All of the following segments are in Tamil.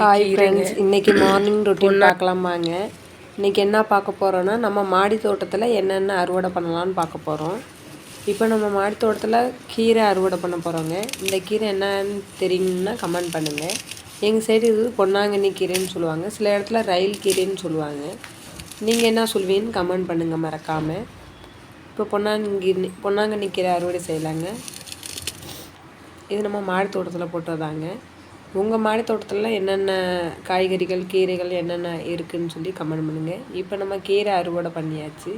ஹாய் ஃப்ரெண்ட்ஸ் இன்றைக்கி மார்னிங் ரொட்டீன் பார்க்கலாமாங்க. இன்றைக்கி என்ன பார்க்க போகிறோன்னா நம்ம மாடி தோட்டத்தில் என்னென்ன அறுவடை பண்ணலான்னு பார்க்க போகிறோம் இப்போ நம்ம மாடி தோட்டத்தில் கீரை அறுவடை பண்ண போகிறோங்க இந்த கீரை என்னன்னு தெரியும்னா கமெண்ட் பண்ணுங்கள் எங்கள் சைடு இது பொன்னாங்கண்ணி கீரைன்னு சொல்லுவாங்க. சில இடத்துல ரயில் கீரைன்னு சொல்லுவாங்க. நீங்கள் என்ன சொல்வீங்கன்னு கமெண்ட் பண்ணுங்கள் மறக்காமல் இப்போ பொன்னாங்கண்ணி பொன்னாங்கண்ணி கீரை அறுவடை செய்யலாங்க. இது நம்ம மாடி தோட்டத்தில் போட்டதாங்க. உங்கள் மாடி தோட்டத்தில் என்னென்ன காய்கறிகள் கீரைகள் என்னென்ன இருக்குதுன்னு சொல்லி கமெண்ட் பண்ணுங்கள் இப்போ நம்ம கீரை அறுவடை பண்ணியாச்சு.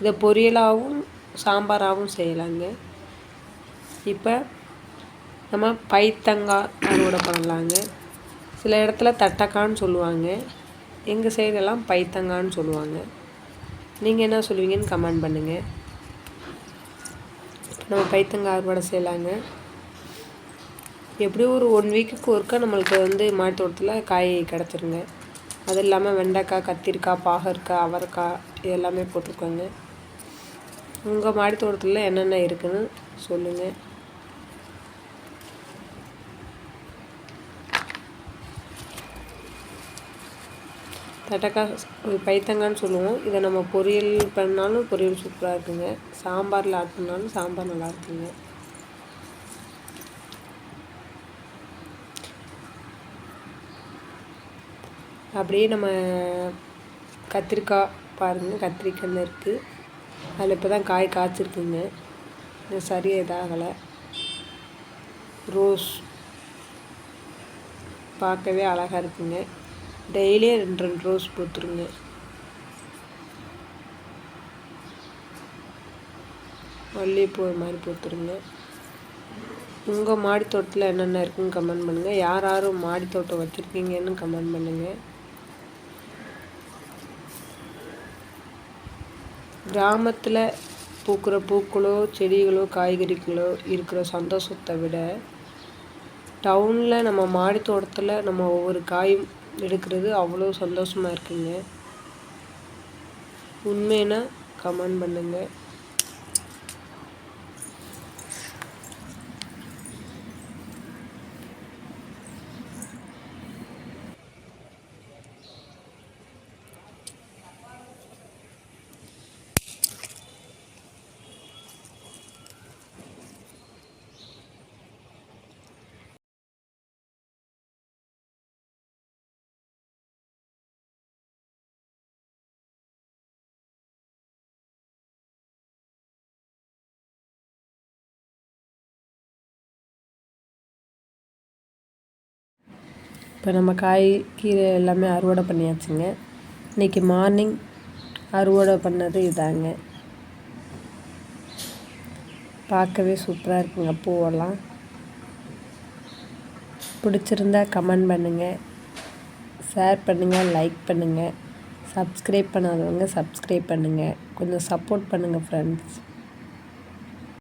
இதை பொரியலாகவும் சாம்பாராகவும் செய்யலாங்க. இப்போ நம்ம பைத்தங்காய் அறுவடை பண்ணலாங்க. சில இடத்துல தட்டக்கான்னு சொல்லுவாங்க. எங்கள் சைடெல்லாம் பைத்தங்கான்னு சொல்லுவாங்க. நீங்கள் என்ன சொல்லுவீங்கன்னு கமெண்ட் பண்ணுங்கள் நம்ம பைத்தங்காய் அறுவடை செய்யலாங்க. எப்படியும் ஒரு ஒன் வீக்குக்கு ஒருக்கா நம்மளுக்கு வந்து மாடித்தோட்டத்தில் காய் கிடச்சிருங்க. அது இல்லாமல் வெண்டைக்காய் கத்திரிக்காய் பாகற்காய் அவரைக்காய் இது எல்லாமே போட்டிருக்கோங்க. உங்கள் மாடி தோட்டத்தில் என்னென்ன இருக்குதுன்னு சொல்லுங்கள் தட்டக்காய் பைத்தங்கான்னு சொல்லுவோம். இதை நம்ம பொரியல் பண்ணாலும் பொரியல் சூப்பராக இருக்குங்க. சாம்பாரில் ஆட் பண்ணாலும் சாம்பார் நல்லா இருக்குங்க. அப்படியே நம்ம கத்திரிக்காய் பாருங்கள் கத்திரிக்காய் இருக்குது அதில் இப்போ தான் காய் காய்ச்சிருக்குங்க. இன்னும் சரியாக இதாகலை ரோஸ் பார்க்கவே அழகாக இருக்குங்க. டெய்லியும் ரெண்டு ரெண்டு ரோஸ் பூத்துருங்க. மல்லிகைப்பூ மாதிரி பூத்துருங்க. உங்கள் மாடி தோட்டத்தில் என்னென்ன இருக்குன்னு கமெண்ட் பண்ணுங்கள் யார் யாரும் மாடி தோட்டம் வச்சுருக்கீங்கன்னு கமெண்ட் பண்ணுங்கள் கிராமத்தில் பூக்கிற பூக்களோ செடிகளோ காய்கறிகளோ இருக்கிற சந்தோஷத்தை விட டவுனில் நம்ம மாடி தோட்டத்தில் நம்ம ஒவ்வொரு காயும் எடுக்கிறது அவ்வளோ சந்தோஷமாக இருக்குங்க. உண்மைன்னா கமெண்ட் பண்ணுங்கள் இப்போ நம்ம காய் கீரை எல்லாமே அறுவடை பண்ணியாச்சுங்க. இன்றைக்கி மார்னிங் அறுவடை பண்ணது இதாங்க. பார்க்கவே சூப்பராக இருக்குங்க. பூவெல்லாம். பிடிச்சிருந்தா கமெண்ட் பண்ணுங்கள் ஷேர் பண்ணுங்கள் லைக் பண்ணுங்கள் சப்ஸ்கிரைப் பண்ணாதவங்க சப்ஸ்கிரைப் பண்ணுங்கள் கொஞ்சம் சப்போர்ட் பண்ணுங்கள் ஃப்ரெண்ட்ஸ்